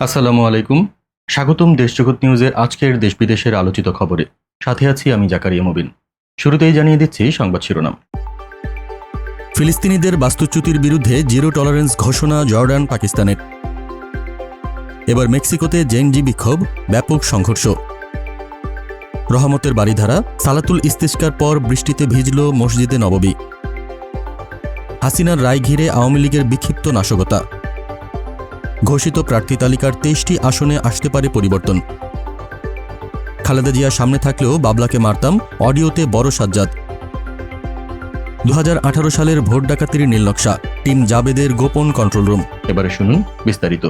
আসসালামু আলাইকুম। স্বাগতম দেশজগৎ নিউজের আজকের দেশ বিদেশের আলোচিত খবরে। সাথে আছি আমি জাকারিয়া মবিন। শুরুতেই জানিয়ে দিচ্ছি সংবাদ শিরোনাম। ফিলিস্তিনিদের বাস্তুচ্যুতির বিরুদ্ধে জিরো টলারেন্স ঘোষণা জর্ডান, পাকিস্তানের। এবার মেক্সিকোতে জেনজি বিক্ষোভ, ব্যাপক সংঘর্ষ। রহমতের বাড়িধারা সালাতুল ইস্তিস্কার পর বৃষ্টিতে ভিজল মসজিদে নববী হাসিনার রায় ঘিরে আওয়ামী লীগের বিক্ষিপ্ত নাশকতা। ঘোষিত প্রার্থী তালিকার তেইশটি আসনে আসতে পারে পরিবর্তন। খালেদা জিয়া সামনে থাকলেও বাবলাকে মারতাম অডিওতে বড় সাজ্জাদ। দু হাজার আঠারো সালের ভোট ডাকাতির নীলনকশা টিম জাবেদের গোপন কন্ট্রোল রুম। এবারে শুনুন বিস্তারিত।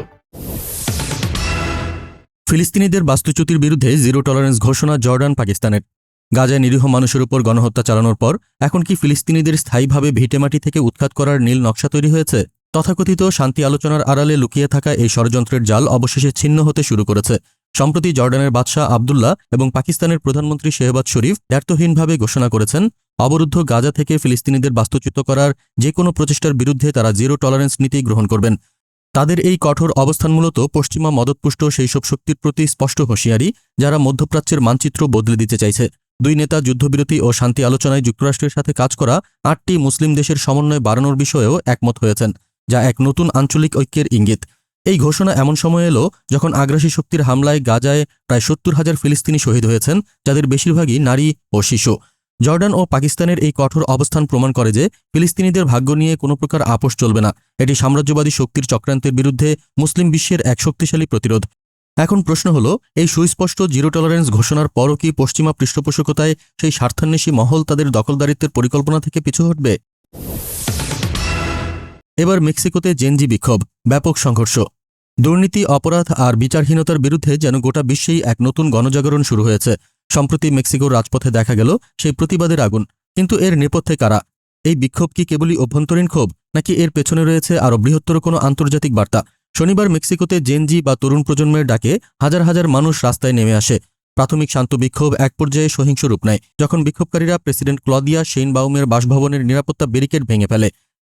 ফিলিস্তিনিদের বাস্তুচ্যুতির বিরুদ্ধে জিরো টলারেন্স ঘোষণা জর্ডান পাকিস্তানের। গাজায় নিরীহ মানুষের উপর গণহত্যা চালানোর পর এখন কি ফিলিস্তিনিদের স্থায়ীভাবে ভিটেমাটি থেকে উৎখাত করার নীল নকশা তৈরি হয়েছে? তথাকথিত শান্তি আলোচনার আড়ালে লুকিয়ে থাকা এই ষড়যন্ত্রের জাল অবশেষে ছিন্ন হতে শুরু করেছে। সম্প্রতি জর্ডানের বাদশাহ আবদুল্লাহ এবং পাকিস্তানের প্রধানমন্ত্রী শেহবাজ শরীফ ব্যর্থহীনভাবে ঘোষণা করেছেন, অবরুদ্ধ গাজা থেকে ফিলিস্তিনিদের বাস্তুচ্যুত করার যে কোনো প্রচেষ্টার বিরুদ্ধে তারা জিরো টলারেন্স নীতি গ্রহণ করবেন। তাদের এই কঠোর অবস্থান মূলত পশ্চিমা মদতপুষ্ট সেই সব শক্তির প্রতি স্পষ্ট হুঁশিয়ারি যারা মধ্যপ্রাচ্যের মানচিত্র বদলে দিতে চাইছে। দুই নেতা যুদ্ধবিরতি ও শান্তি আলোচনায় যুক্তরাষ্ট্রের সাথে কাজ করা আটটি মুসলিম দেশের সমন্বয় বাড়ানোর বিষয়েও একমত হয়েছেন। যা এক নতুন আঞ্চলিক ঐক্যের ইঙ্গিত। এই ঘোষণা এমন সময় এলো যখন আগ্রাসী শক্তির হামলায় গাজায় প্রায় সত্তর হাজার ফিলিস্তিনি শহীদ হয়েছেন, যাদের বেশিরভাগই নারী ও শিশু। জর্ডান ও পাকিস্তানের এই কঠোর অবস্থান প্রমাণ করে যে ফিলিস্তিনিদের ভাগ্য নিয়ে কোনো প্রকার আপোষ চলবে না। এটি সাম্রাজ্যবাদী শক্তির চক্রান্তের বিরুদ্ধে মুসলিম বিশ্বের এক শক্তিশালী প্রতিরোধ। এখন প্রশ্ন হলো, এই সুস্পষ্ট জিরো টলারেন্স ঘোষণার পরও কি পশ্চিমা পৃষ্ঠপোষকতায় সেই স্বার্থান্বেষী মহল তাদের দখলদারিত্বের পরিকল্পনা থেকে পিছু হটবে? এবার মেক্সিকোতে জেনজি বিক্ষোভ, ব্যাপক সংঘর্ষ। দুর্নীতি, অপরাধ আর বিচারহীনতার বিরুদ্ধে যেন গোটা বিশ্বেই এক নতুন গণজাগরণ শুরু হয়েছে। সম্প্রতি মেক্সিকোর রাজপথে দেখা গেল সেই প্রতিবাদের আগুন। কিন্তু এর নেপথ্যে কারা? এই বিক্ষোভ কি কেবলই অভ্যন্তরীণ ক্ষোভ, নাকি এর পেছনে রয়েছে আরও বৃহত্তর কোনো আন্তর্জাতিক বার্তা? শনিবার মেক্সিকোতে জেনজি বা তরুণ প্রজন্মের ডাকে হাজার হাজার মানুষ রাস্তায় নেমে আসে। প্রাথমিক শান্ত বিক্ষোভ এক পর্যায়ে সহিংস রূপ নেয়, যখন বিক্ষোভকারীরা প্রেসিডেন্ট ক্লদিয়া সেইনবাউমের বাসভবনের নিরাপত্তা ব্যারিকেড ভেঙে ফেলে।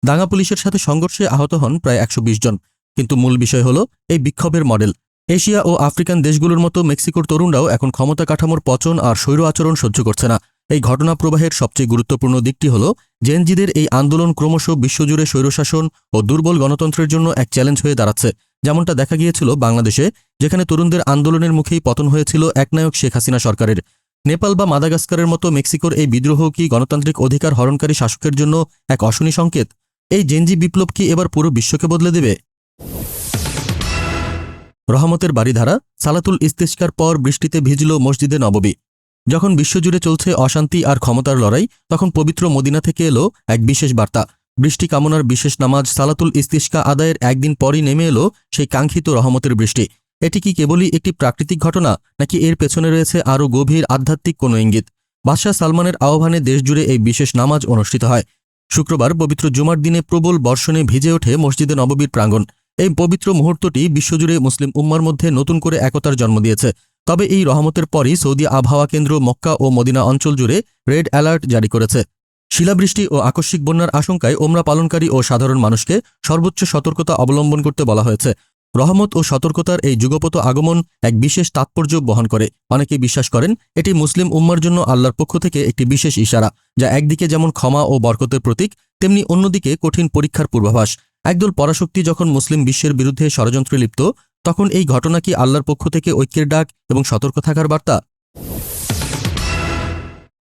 দাঙ্গা পুলিশের সাথে সংঘর্ষে আহত হন প্রায় একশো বিশ জন। কিন্তু মূল বিষয় হল, এই বিক্ষোভের মডেল। এশিয়া ও আফ্রিকান দেশগুলোর মতো মেক্সিকোর তরুণরাও এখন ক্ষমতা কাঠামোর পচন আর স্বৈর আচরণ সহ্য করছে না। এই ঘটনা প্রবাহের সবচেয়ে গুরুত্বপূর্ণ দিকটি হল, জেনজিদের এই আন্দোলন ক্রমশ বিশ্বজুড়ে স্বৈরশাসন ও দুর্বল গণতন্ত্রের জন্য এক চ্যালেঞ্জ হয়ে দাঁড়াচ্ছে। যেমনটা দেখা গিয়েছিল বাংলাদেশে, যেখানে তরুণদের আন্দোলনের মুখেই পতন হয়েছিল একনায়ক শেখ হাসিনা সরকারের। নেপাল বা মাদাগাস্কারের মতো মেক্সিকোর এই বিদ্রোহ কি গণতান্ত্রিক অধিকার হরণকারী শাসকের জন্য এক অশনি সংকেত? এই জেনজি বিপ্লব কি এবার পুরো বিশ্বকে বদলে দেবে? রহমতের বাড়িধারা সালাতুল ইস্তিস্কার পর বৃষ্টিতে ভিজল মসজিদে নববী। যখন বিশ্বজুড়ে চলছে অশান্তি আর ক্ষমতার লড়াই, তখন পবিত্র মদিনা থেকে এলো এক বিশেষ বার্তা। বৃষ্টি কামনার বিশেষ নামাজ সালাতুল ইস্তিস্কা আদায়ের একদিন পরই নেমে এলো সেই কাঙ্ক্ষিত রহমতের বৃষ্টি। এটি কি কেবলই একটি প্রাকৃতিক ঘটনা, নাকি এর পেছনে রয়েছে আরও গভীর আধ্যাত্মিক কোনো ইঙ্গিত? বাদশাহ সালমানের আহ্বানে দেশজুড়ে এই বিশেষ নামাজ অনুষ্ঠিত হয়। শুক্রবার পবিত্র জুমার দিনে প্রবল বর্ষণে ভিজে ওঠে মসজিদে নববীর প্রাঙ্গণ। এই পবিত্র মুহূর্তটি বিশ্বজুড়ে মুসলিম উম্মার মধ্যে নতুন করে একতার জন্ম দিয়েছে। তবে এই রহমতের পরই সৌদি আবহাওয়া কেন্দ্র, মক্কা ও মদিনা অঞ্চল জুড়ে রেড অ্যালার্ট জারি করেছে। শিলাবৃষ্টি ও আকস্মিক বন্যার আশঙ্কায় ওমরা পালনকারী ও সাধারণ মানুষকে সর্বোচ্চ সতর্কতা অবলম্বন করতে বলা হয়েছে। রহমত ও সতর্কতার এই যুগপত আগমন এক বিশেষ তাৎপর্য বহন করে। অনেকে বিশ্বাস করেন, এটি মুসলিম উম্মার জন্য আল্লাহর পক্ষ থেকে একটি বিশেষ ইশারা, যা একদিকে যেমন ক্ষমা ও বরকতের প্রতীক, তেমনি অন্যদিকে কঠিন পরীক্ষার পূর্বাভাস। একদল পরাশক্তি যখন মুসলিম বিশ্বের বিরুদ্ধে ষড়যন্ত্রে লিপ্ত, তখন এই ঘটনা কি আল্লাহর পক্ষ থেকে ঐক্যের ডাক এবং সতর্ক থাকার বার্তা?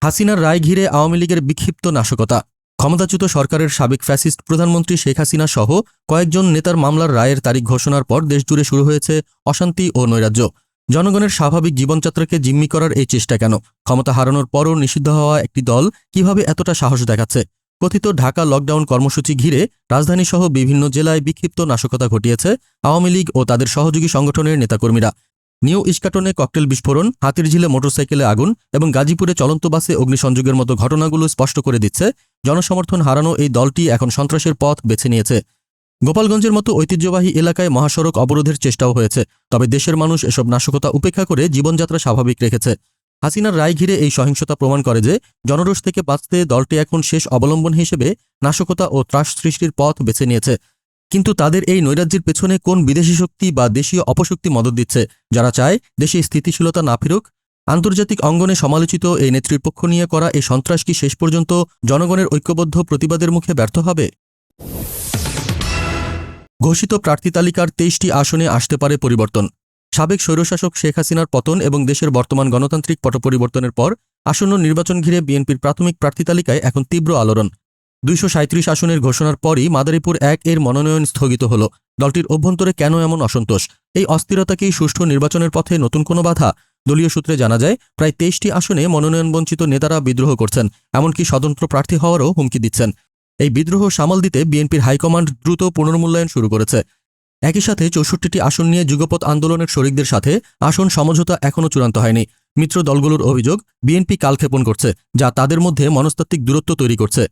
হাসিনার রায় ঘিরে আওয়ামী লীগের বিক্ষিপ্ত নাশকতা। ক্ষমতাচ্যুত সরকারের সাবেক ফ্যাসিস্ট প্রধানমন্ত্রী শেখ হাসিনা সহ কয়েকজন নেতার মামলার রায়ের তারিখ ঘোষণার পর দেশজুড়ে শুরু হয়েছে অশান্তি ও নৈরাজ্য। জনগণের স্বাভাবিক জীবনযাত্রাকে জিম্মি করার এই চেষ্টা কেন? ক্ষমতা হারানোর পরও নিষিদ্ধ হওয়া একটি দল কীভাবে এতটা সাহস দেখাচ্ছে? কথিত ঢাকা লকডাউন কর্মসূচি ঘিরে রাজধানীসহ বিভিন্ন জেলায় বিক্ষিপ্ত নাশকতা ঘটিয়েছে আওয়ামী লীগ ও তাদের সহযোগী সংগঠনের নেতাকর্মীরা। নিউ ইস্কাটনে ককটেল বিস্ফোরণ, হাতির ঝিলে মোটরসাইকেলে আগুন এবং গাজীপুরে চলন্ত বাসে অগ্নিসংযোগের মতো ঘটনাগুলো স্পষ্ট করে দিচ্ছে। জনসমর্থন হারানো এই দলটি এখন সন্ত্রাসের পথ বেছে নিয়েছে। গোপালগঞ্জের মতো ঐতিহ্যবাহী এলাকায় মহাসড়ক অবরোধের চেষ্টাও হয়েছে, তবে দেশের মানুষ এসব নাশকতা উপেক্ষা করে জীবনযাত্রা স্বাভাবিক রেখেছে। হাসিনার রায় ঘিরে এই সহিংসতা প্রমাণ করে যে, জনরোষ থেকে বাঁচতে দলটি এখন শেষ অবলম্বন হিসেবে নাশকতা ও ত্রাস সৃষ্টির পথ বেছে নিয়েছে। কিন্তু তাদের এই নৈরাজ্যের পেছনে কোন বিদেশি শক্তি বা দেশীয় অপশক্তি মদত দিচ্ছে? যারা চায় দেশে স্থিতিশীলতা না ফিরুক, আন্তর্জাতিক অঙ্গনে সমালোচিত এই নেত্রীর পক্ষ নিয়ে করা এই সন্ত্রাস কি শেষ পর্যন্ত জনগণের ঐক্যবদ্ধ প্রতিবাদের মুখে ব্যর্থ হবে? ঘোষিত প্রার্থী তালিকার তেইশটি আসনে আসতে পারে পরিবর্তন। সাবেক স্বৈরশাসক শেখ হাসিনার পতন এবং দেশের বর্তমান গণতান্ত্রিক পট পরিবর্তনের পর আসন্ন নির্বাচন ঘিরে বিএনপির প্রাথমিক প্রার্থী তালিকায় এখন তীব্র আলোড়ন। দুইশো আসনের ঘোষণার পরই মাদারীপুর এক এর মনোনয়ন স্থগিত হল। দলটির অভ্যন্তরে কেন এমন অসন্তোষ? এই অস্থিরতাকেই সুষ্ঠু নির্বাচনের পথে নতুন কোনো বাধা? দলীয় সূত্রে জানা যায়, প্রায় তেইশটি আসনে মনোনয়ন বঞ্চিত নেতারা বিদ্রোহ করছেন, এমনকি স্বতন্ত্র প্রার্থী হওয়ারও হুমকি দিচ্ছেন। এই বিদ্রোহ সামাল দিতে বিএনপির হাইকমান্ড দ্রুত পুনর্মূল্যায়ন শুরু করেছে। একই সাথে চৌষট্টিটি আসন নিয়ে যুগপৎ আন্দোলনের শরিকদের সাথে আসন সমঝোতা এখনও চূড়ান্ত হয়নি। মিত্র দলগুলোর অভিযোগ, বিএনপি কালক্ষেপণ করছে, যা তাদের মধ্যে মনস্তাত্ত্বিক দূরত্ব তৈরি করছে।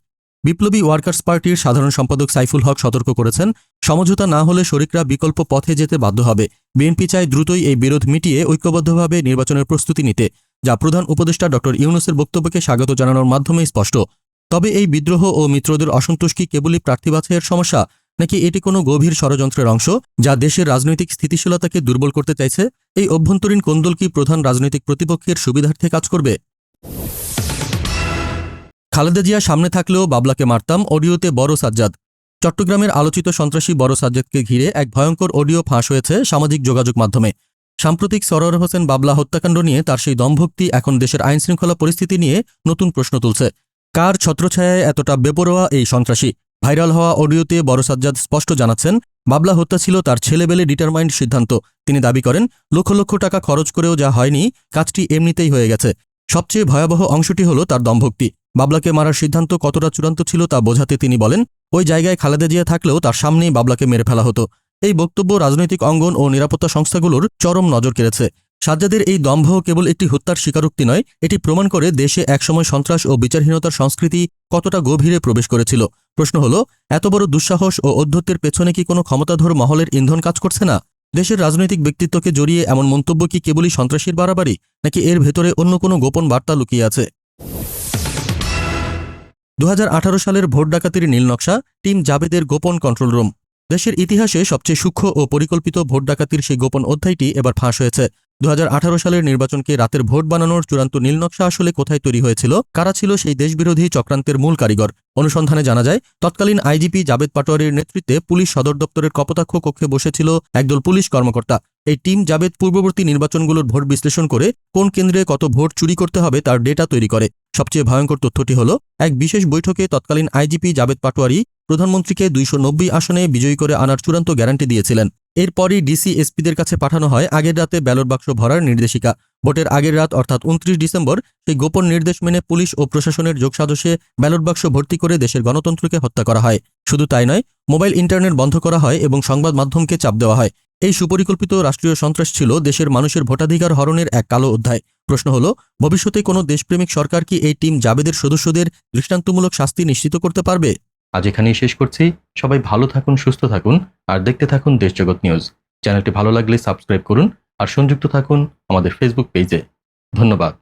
বিপ্লবী ওয়ার্কার্স পার্টির সাধারণ সম্পাদক সাইফুল হক সতর্ক করেছেন, সমঝোতা না হলে শরিকরা বিকল্প পথে যেতে বাধ্য হবে। বিএনপি চায় দ্রুতই এই বিরোধ মিটিয়ে ঐক্যবদ্ধভাবে নির্বাচনের প্রস্তুতি নিতে, যা প্রধান উপদেষ্টা ড. ইউনুসের বক্তব্যকে স্বাগত জানানোর মাধ্যমে স্পষ্ট। তবে এই বিদ্রোহ ও মিত্রদের অসন্তোষ কি কেবলই প্রার্থী বাছাইয়ের সমস্যা, নাকি এটি কোনো গভীর ষড়যন্ত্রের অংশ, যা দেশের রাজনৈতিক স্থিতিশীলতাকে দুর্বল করতে চাইছে? এই অভ্যন্তরীণ কোন্দল কি প্রধান রাজনৈতিক প্রতিপক্ষের সুবিধার্থে কাজ করবে? খালেদা জিয়া সামনে থাকলেও বাবলাকে মারতাম অডিওতে বড় সাজ্জাদ। চট্টগ্রামের আলোচিত সন্ত্রাসী বড় সাজ্জাদকে ঘিরে এক ভয়ঙ্কর অডিও ফাঁস হয়েছে সামাজিক যোগাযোগ মাধ্যমে। সাম্প্রতিক সরোয়ার হোসেন বাবলা হত্যাকাণ্ড নিয়ে তার সেই দমভক্তি এখন দেশের আইনশৃঙ্খলা পরিস্থিতি নিয়ে নতুন প্রশ্ন তুলছে। কার ছত্রছায়ায় এতটা বেপরোয়া এই সন্ত্রাসী? ভাইরাল হওয়া অডিওতে বড় সাজ্জাদ স্পষ্ট জানাচ্ছেন, বাবলা হত্যা ছিল তার ছেলেবেলে ডিটারমাইন্ড সিদ্ধান্ত। তিনি দাবি করেন, লক্ষ লক্ষ টাকা খরচ করেও যা হয়নি, কাজটি এমনিতেই হয়ে গেছে। সবচেয়ে ভয়াবহ অংশটি হল তার দম্ভক্তি। বাবলাকে মারার সিদ্ধান্ত কতটা চূড়ান্ত ছিল তা বোঝাতে তিনি বলেন, ওই জায়গায় খালেদা জিয়া থাকলেও তার সামনেই বাবলাকে মেরে ফেলা হতো। এই বক্তব্য রাজনৈতিক অঙ্গন ও নিরাপত্তা সংস্থাগুলোর চরম নজর কেড়েছে। সাজ্জাদের এই দম্ভ কেবল একটি হত্যার স্বীকারোক্তি নয়, এটি প্রমাণ করে দেশে একসময় সন্ত্রাস ও বিচারহীনতার সংস্কৃতি কতটা গভীরে প্রবেশ করেছিল। প্রশ্ন হল, এত বড় দুঃসাহস ও অধ্যত্বের পেছনে কি কোনো ক্ষমতাধর মহলের ইন্ধন কাজ করছে না? দেশের রাজনৈতিক ব্যক্তিত্বকে জড়িয়ে এমন মন্তব্য কি কেবলই সন্ত্রাসীর বাড়াবাড়ি, নাকি এর ভেতরে অন্য কোনো গোপন বার্তা লুকিয়ে আছে? দু হাজার আঠারো সালের ভোট ডাকাতির নীলনকশা টিম জাবেদের গোপন কন্ট্রোল রুম। দেশের ইতিহাসে সবচেয়ে সূক্ষ্ম ও পরিকল্পিত ভোট ডাকাতির সেই গোপন অধ্যায়টি এবার ফাঁস হয়েছে। দু হাজার আঠারো সালের নির্বাচনকে রাতের ভোট বানানোর চূড়ান্ত নীলনকশা আসলে কোথায় তৈরি হয়েছিল? কারা ছিল সেই দেশবিরোধী চক্রান্তের মূল কারিগর? অনুসন্ধানে জানা যায়, তৎকালীন আইজিপি জাবেদ পাটোয়ারির নেতৃত্বে পুলিশ সদর দপ্তরের কপোতাক্ষ কক্ষে বসেছিল একদল পুলিশ কর্মকর্তা। এই টিম জাবেদ পূর্ববর্তী নির্বাচনগুলোর ভোট বিশ্লেষণ করে কোন কেন্দ্রে কত ভোট চুরি করতে হবে তার ডেটা তৈরি করে। সবচেয়ে ভয়ঙ্কর তথ্যটি হল, এক বিশেষ বৈঠকে তৎকালীন আইজিপি জাবেদ পাটোয়ারি প্রধানমন্ত্রীকে দুইশো নব্বই আসনে বিজয়ী করে আনার চূড়ান্ত গ্যারান্টি দিয়েছিলেন। এরপরই ডিসি এসপিদের কাছে পাঠানো হয়, আগের রাতে ব্যালট বাক্স ভরার নির্দেশিকা। ভোটের আগের রাত, অর্থাৎ উনত্রিশ ডিসেম্বর, সেই গোপন নির্দেশ মেনে পুলিশ ও প্রশাসনের যোগসাজশে ব্যালট বাক্স ভর্তি করে দেশের গণতন্ত্রকে হত্যা করা হয়। শুধু তাই নয়, মোবাইল ইন্টারনেট বন্ধ করা হয় এবং সংবাদ মাধ্যমকে চাপ দেওয়া হয়। এই সুপরিকল্পিত রাষ্ট্রীয় সন্ত্রাস ছিল দেশের মানুষের ভোটাধিকার হরণের এক কালো অধ্যায়। প্রশ্ন হল, ভবিষ্যতে কোনো দেশপ্রেমিক সরকার কি এই টিম জাবেদের সদস্যদের দৃষ্টান্তমূলক শাস্তি নিশ্চিত করতে পারবে? আজ এখানেই শেষ করছি। সবাই ভালো থাকুন, সুস্থ থাকুন, আর দেখতে থাকুন দেশজগৎ নিউজ। চ্যানেলটি ভালো লাগলে সাবস্ক্রাইব করুন, আর সংযুক্ত থাকুন আমাদের ফেসবুক পেজে ধন্যবাদ।